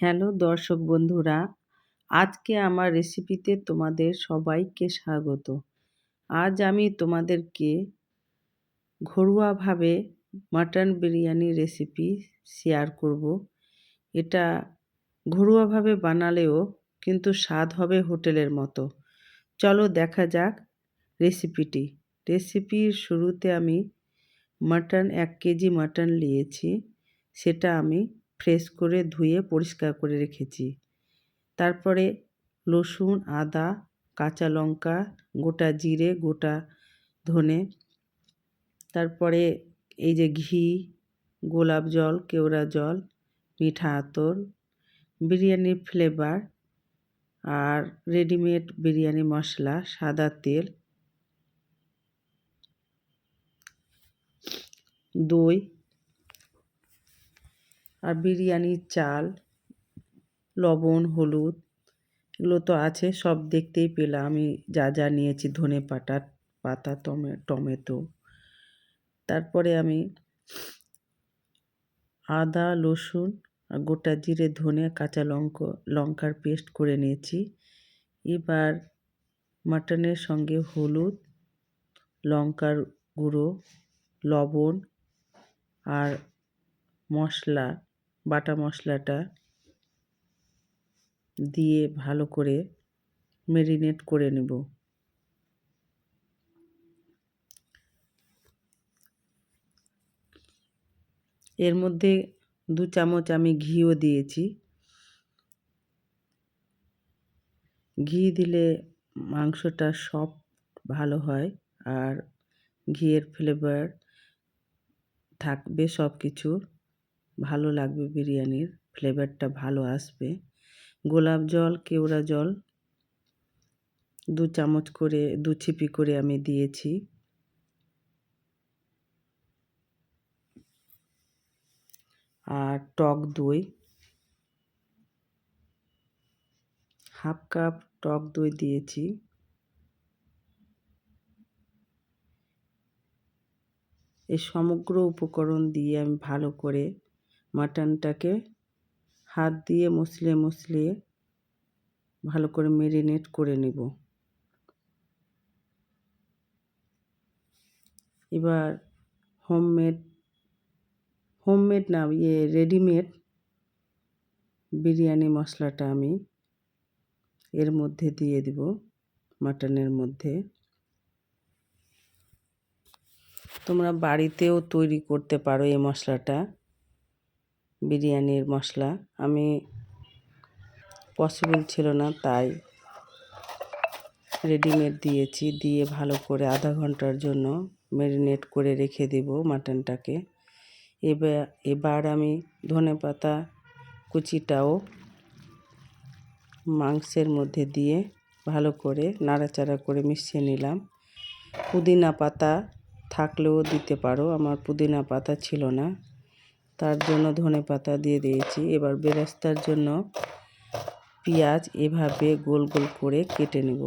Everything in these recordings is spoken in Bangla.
হ্যালো দর্শক বন্ধুরা, আজকে আমার রেসিপিতে তোমাদের সবাইকে স্বাগত। আজ আমি তোমাদেরকে ঘরোয়াভাবে মাটন বিরিয়ানি রেসিপি শেয়ার করব। এটা ঘরোয়াভাবে বানালেও কিন্তু স্বাদ হবে হোটেলের মতো। চলো দেখা যাক রেসিপিটি রেসিপির শুরুতে আমি মাটন এক কেজি মাটন নিয়েছি। সেটা আমি ফ্রেশ করে ধুয়ে পরিষ্কার করে রেখেছি। তারপরে রসুন, আদা, কাঁচা লঙ্কা, গোটা জিরে, গোটা ধনে, তারপরে এই যে ঘি, গোলাপ জল, কেওড়া জল, মিঠা আতর, বিরিয়ানির ফ্লেভার আর রেডিমেড বিরিয়ানি মশলা, সাদা তেল, দই আর বিরিয়ানির চাল, লবণ, হলুদ, এগুলো তো আছে, সব দেখতেই পেলাম। আমি যা যা নিয়েছি, ধনে পাতা পাতা, টমে, টমেটো। তারপরে আমি আদা, রসুন আর গোটা জিরে, ধনে, কাঁচা লঙ্কা, লঙ্কার পেস্ট করে নিয়েছি। এবার মাটনের সঙ্গে হলুদ, লঙ্কার গুঁড়ো, লবণ আর মশলা বাটা মশলাটা দিয়ে ভালো করে মেরিনেট করে নেব। এর মধ্যে দু চামচ আমি ঘিও দিয়েছি। ঘি দিলে মাংসটা সফট ভালো হয় আর ঘিয়ের ফ্লেভার থাকবে সব কিছুর ভালো লাগবে বিরিয়ানির, ফ্লেভারটা ভালো আসবে। গোলাপ জল, কেওড়া জল, দু চামচ করে, দু ছিপি করে আমি দিয়েছি। আর টক দই, হাফ কাপ টক দই দিয়েছি। এই সমগ্র উপকরণ দিয়ে আমি ভালো করে মাটনটাকে হাত দিয়ে মুসলে মুসলে ভালো করে মেরিনেট করে নেব। এবার হোমমেড হোমমেড না ইয়ে রেডিমেড বিরিয়ানি মশলাটা আমি এর মধ্যে দিয়ে দিব, মাটনের মধ্যে। তোমরা বাড়িতেও তৈরি করতে পারো এই মশলাটা। বিরিয়ানির মশলা। আমি পসিবল ছিল না, তাই রেডিমেড দিয়েছি। দিয়ে ভালো করে আধা ঘণ্টার জন্য ম্যারিনেট করে রেখে দেব মাটনটাকে এবার এবার আমি ধনে পাতা কুচিটাও মাংসের মধ্যে দিয়ে ভালো করে নাড়াচাড়া করে মিশিয়ে নিলাম। পুদিনা পাতা থাকলেও দিতে পারো, আমার পুদিনা পাতা ছিল না। তার জন্য ধনে পাতা দিয়ে দিয়েছি। এবার বেরেস্তার জন্য পেঁয়াজ এভাবে গোল গোল করে কেটে নেব।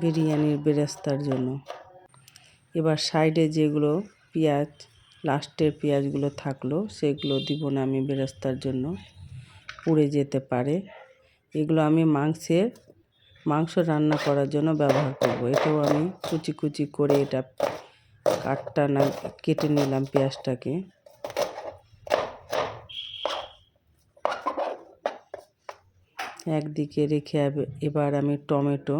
বিরিয়ানির বেরেস্তার জন্য। এবার সাইডে যেগুলো পেঁয়াজ, লাস্টের পেঁয়াজগুলো থাকল, সেগুলো দিব না আমি বেরেস্তার জন্য। পুড়ে যেতে পারে। এগুলো আমি মাংসের, মাংস রান্না করার জন্য ব্যবহার করব। এটাও আমি কুচি কুচি করে এটা কাঠটা না কেটে নিলাম পেঁয়াজটাকে। একদিকে রেখে এবার আমি টমেটো।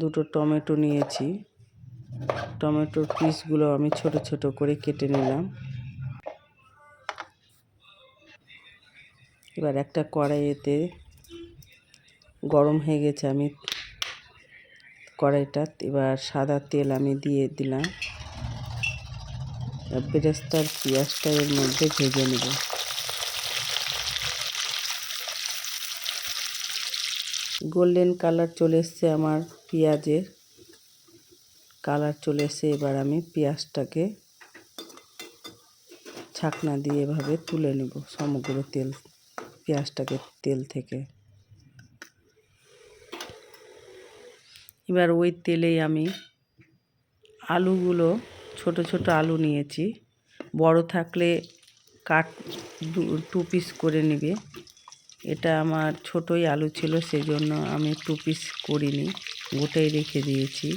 দুটো টমেটো নিয়েছি। টমেটোর পিসগুলো আমি ছোট ছোট করে কেটে নিলাম। এবার একটা কড়াইয়েতে গরম হয়ে গেছে, আমি কড়াইটা, এবার সাদা তেল আমি দিয়ে দিলাম। বেরেস্তার পেঁয়াজটা এর মধ্যে ভেজে নেব। গোল্ডেন কালার চলে এসছে আমার পেঁয়াজের। কালার চলে এসে এবার আমি পেঁয়াজটাকে ছাকনা দিয়ে এভাবে তুলে নেব সমগ্র তেল, পেঁয়াজটাকে তেল থেকে। এবার ওই তেলেই আমি আলুগুলো, ছোট ছোট আলু নিয়েছি। বড় থাকলে কাট টু পিস করে নেবে। এটা আমার ছোটোই আলু ছিল, সেজন্য আমি টু পিস করিনি, গোটাই রেখে দিয়েছি।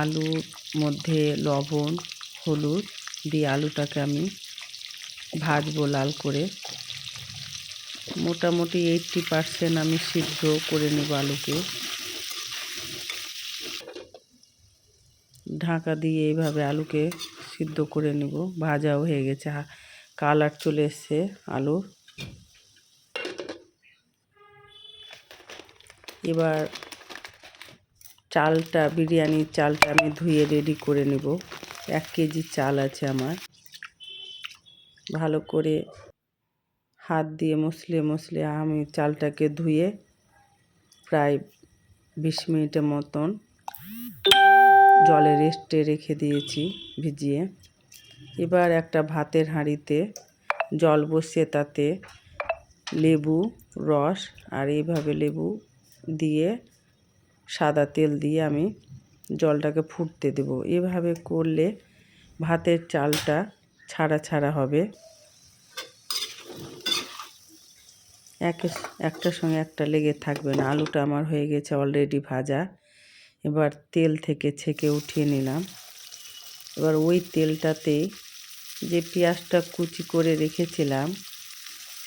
আলুর মধ্যে লবণ, হলুদ দিয়ে আলুটাকে আমি ভাজবো লাল করে। মোটামুটি এইটটি পারসেন্ট আমি সিদ্ধ করে নেব আলুকে। ঢাকা দিয়ে এইভাবে আলুকে সিদ্ধ করে নেব। ভাজাও হয়ে গেছে। কালার চলে এসছে আলুর। এবার চালটা বিরিয়ানির চালটা আমি ধুয়ে রেডি করে নেব। এক কেজি চাল আছে আমার। ভালো করে হাত দিয়ে মশলে মশলে আমি চালটাকে ধুয়ে প্রায় বিশ মিনিটের মতন জলে রেস্টে রেখে দিয়েছি, ভিজিয়ে। এবার একটা ভাতের হাঁড়িতে জল বসিয়ে তাতে লেবু, রস আর এইভাবে লেবু দিয়ে সাদা তেল দিয়ে আমি জলটাকে ফুটতে দেব। এভাবে করলে ভাতের চালটা ছাড়া ছাড়া হবে। এক একটার সঙ্গে একটা লেগে থাকবে না। আলুটা আমার হয়ে গেছে অলরেডি ভাজা। এবার তেল থেকে ছেঁকে উঠিয়ে নিলাম। এবার ওই তেলটাতে যে পেঁয়াজটা কুচি করে রেখেছিলাম,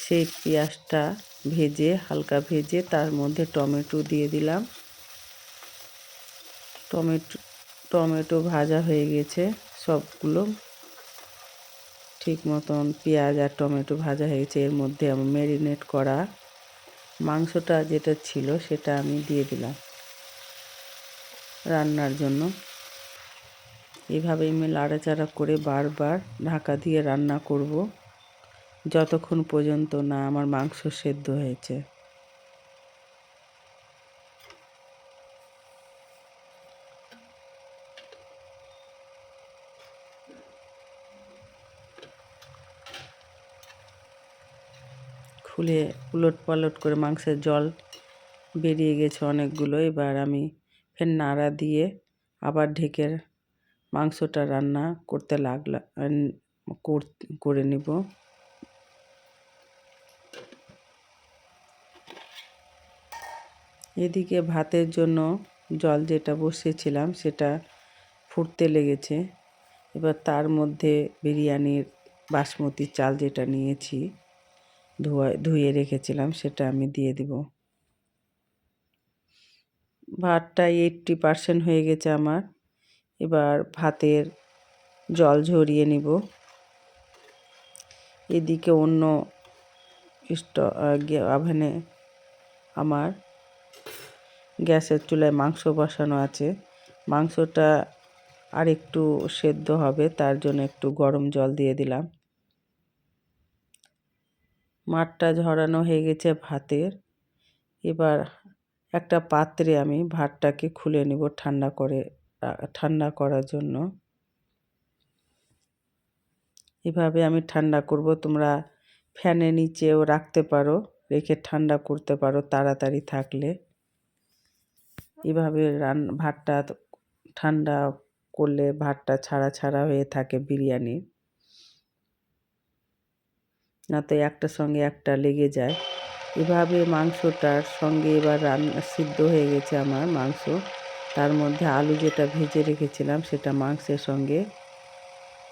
সেই পেঁয়াজটা ভেজে, হালকা ভেজে তার মধ্যে টমেটো দিয়ে দিলাম। টমেটো টমেটো ভাজা হয়ে গেছে। সবগুলো ঠিক মতন পেঁয়াজ আর টমেটো ভাজা হয়েছে এর মধ্যে আমি ম্যারিনেট করা মাংসটা যেটা ছিল সেটা আমি দিয়ে দিলাম রান্নার জন্য। এভাবে আমি লাড়াচাড়া করে বারবার ঢাকা দিয়ে রান্না করব, যতক্ষণ পর্যন্ত না আমার মাংস সেদ্ধ হয়েছে। খুলে উলট পালট করে মাংসের জল বেরিয়ে গেছে অনেকগুলো। এবার আমি ফের নাড়া দিয়ে আবার ঢেকে মাংসটা রান্না করতে লাগলাম করে নিব। এদিকে ভাতের জন্য জল যেটা বসিয়েছিলাম সেটা ফুটতে লেগেছে। এবার তার মধ্যে বিরিয়ানির বাসমতি চাল যেটা নিয়েছি। ধোয়া, ধুয়ে রেখেছিলাম, সেটা আমি দিয়ে দিব। ভাতটা এইটটি পারসেন্ট হয়ে গেছে আমার। এবার ভাতের জল ঝরিয়ে নিব। এদিকে অন্য স্ট ওভেনে আমার গ্যাসের চুলায় মাংস বসানো আছে। মাংসটা আর একটু সেদ্ধ হবে, তার জন্য একটু গরম জল দিয়ে দিলাম। মাঠটা ঝরানো হয়ে গেছে ভাতের। এবার একটা পাত্রে আমি ভাতটাকে খুলে নেব ঠান্ডা করে, ঠান্ডা করার জন্য। এভাবে আমি ঠান্ডা করব, তোমরা ফ্যানের নিচেও রাখতে পারো, রেখে ঠান্ডা করতে পারো তাড়াতাড়ি থাকলে। এভাবে রান, ভাতটা ঠান্ডা করলে ভাতটা ছাড়া ছাড়া হয়ে থাকে বিরিয়ানি না তো একটার সঙ্গে একটা লেগে যায়। এভাবে মাংসটার সঙ্গে এবার রান্না সিদ্ধ হয়ে গেছে আমার মাংস। তার মধ্যে আলু যেটা ভেজে রেখেছিলাম সেটা মাংসের সঙ্গে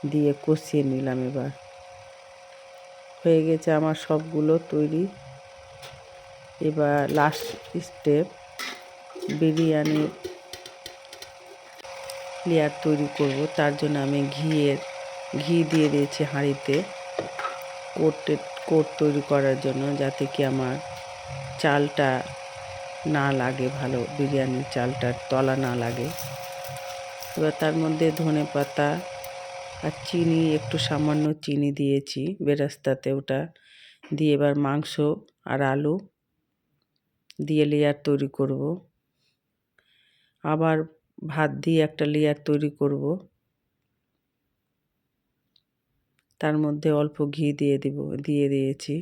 দিয়ে কষিয়ে নিলাম এবার। হয়ে গেছে আমার সবগুলো তৈরি। এবার লাস্ট স্টেপ বিরিয়ানির লেয়ার তৈরি করব। তার জন্য আমি ঘিয়ের, ঘি দিয়ে দিয়েছি হাঁড়িতে। কোটের কোট তৈরি করার জন্য যাতে কি আমার চালটা না লাগে, ভালো বিরিয়ানির চালটার তলা না লাগে। এবার তার মধ্যে ধনে পাতা আর চিনি, একটু সামান্য চিনি দিয়েছি বেরাস্তাতে ওটা। দিয়ে এবার মাংস আর আলু দিয়ে লেয়ার তৈরি করব। আবার ভাত দিয়ে একটা লেয়ার তৈরি করব। তার মধ্যে অল্প ঘি দিয়ে দিব, দিয়ে দিয়েছি।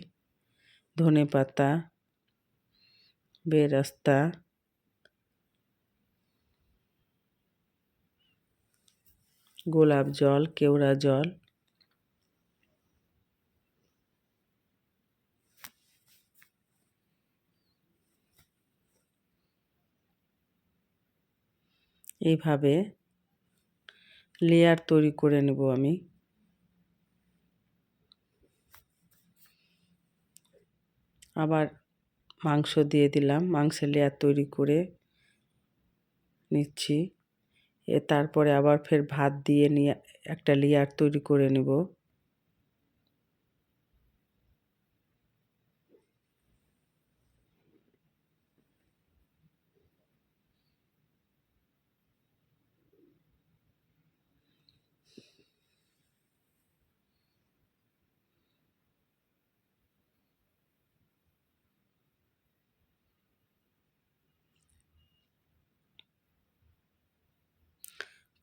ধনে পাতা, বেরাস্তা, গোলাপ জল, কেওড়া জল, এইভাবে লেয়ার তৈরি করে নেব আমি। আবার মাংস দিয়ে দিলাম। মাংসের লেয়ার তৈরি করে নিচ্ছি। এ তারপরে আবার ফের ভাত দিয়ে নিয়ে একটা লেয়ার তৈরি করে নেব।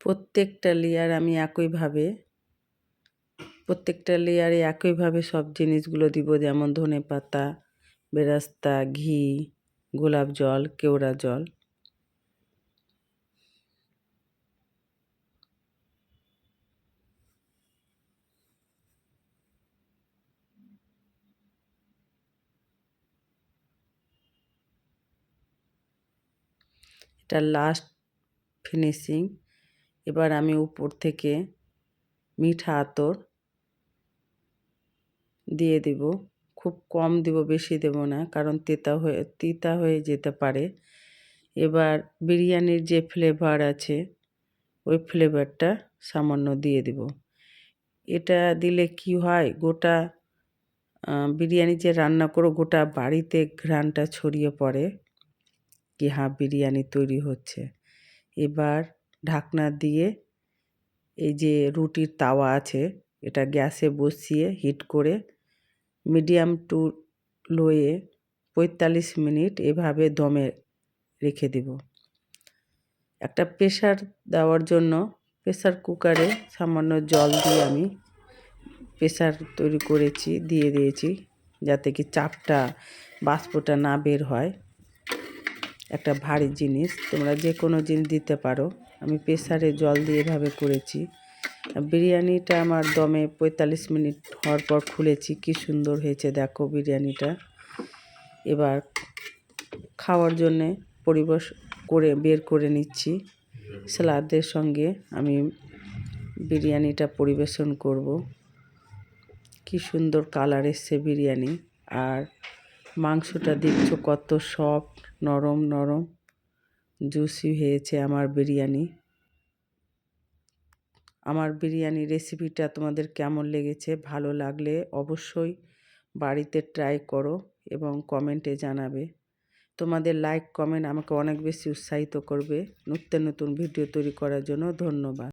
প্রত্যেকটা লেয়ার আমি একইভাবে, প্রত্যেকটা লেয়ারে একইভাবে সব জিনিসগুলো দিব, যেমন ধনে পাতা, বেরাস্তা, ঘি, গোলাপ জল, কেওড়া জল। এটা লাস্ট ফিনিশিং এবার আমি উপর থেকে মিঠা আতর দিয়ে দিব। খুব কম দিব, বেশি দেব না, কারণ তেতা হয়ে, তিতা হয়ে যেতে পারে। এবার বিরিয়ানির যে ফ্লেভার আছে, ওই ফ্লেভারটা সামান্য দিয়ে দিব। এটা দিলে কি হয়, গোটা বিরিয়ানি যে রান্না করো, গোটা বাড়িতে ঘ্রাণটা ছড়িয়ে পড়ে, কি হ্যাঁ বিরিয়ানি তৈরি হচ্ছে। এবার ঢাকনা দিয়ে এই যে রুটির তাওয়া আছে, এটা গ্যাসে বসিয়ে হিট করে মিডিয়াম টু লোয়ে পঁয়তাল্লিশ মিনিট এভাবে দমে রেখে দেব। একটা প্রেশার দেওয়ার জন্য প্রেশার কুকারে সামান্য জল দিয়ে আমি প্রেশার তৈরি করেছি, দিয়ে দিয়েছি যাতে কি চাপটা, বাষ্পটা না বের হয়। একটা ভারী জিনিস, তোমরা যে কোনো জিনিস দিতে পারো। আমি প্রেসারে জল দিয়ে এভাবে করেছি। বিরিয়ানিটা আমার দমে পঁয়তাল্লিশ মিনিট হওয়ার পর খুলেছি। কি সুন্দর হয়েছে, দেখো বিরিয়ানিটা। এবার খাওয়ার জন্যে পরিবেশ করে বের করে নিচ্ছি। স্যালাদের সঙ্গে আমি বিরিয়ানিটা পরিবেশন করব। কি সুন্দর কালার এসছে বিরিয়ানি। আর মাংসটা দেখছ কত সফট, নরম নরম। জুসি হয়েছে আমার বিরিয়ানি। আমার বিরিয়ানি রেসিপিটা তোমাদের কেমন লেগেছে, ভালো লাগলে অবশ্যই বাড়িতে ট্রাই করো এবং কমেন্টে জানাবে। তোমাদের লাইক কমেন্ট আমাকে অনেক বেশি উৎসাহিত করবে। নতুন নতুন ভিডিও তৈরি করার জন্য ধন্যবাদ।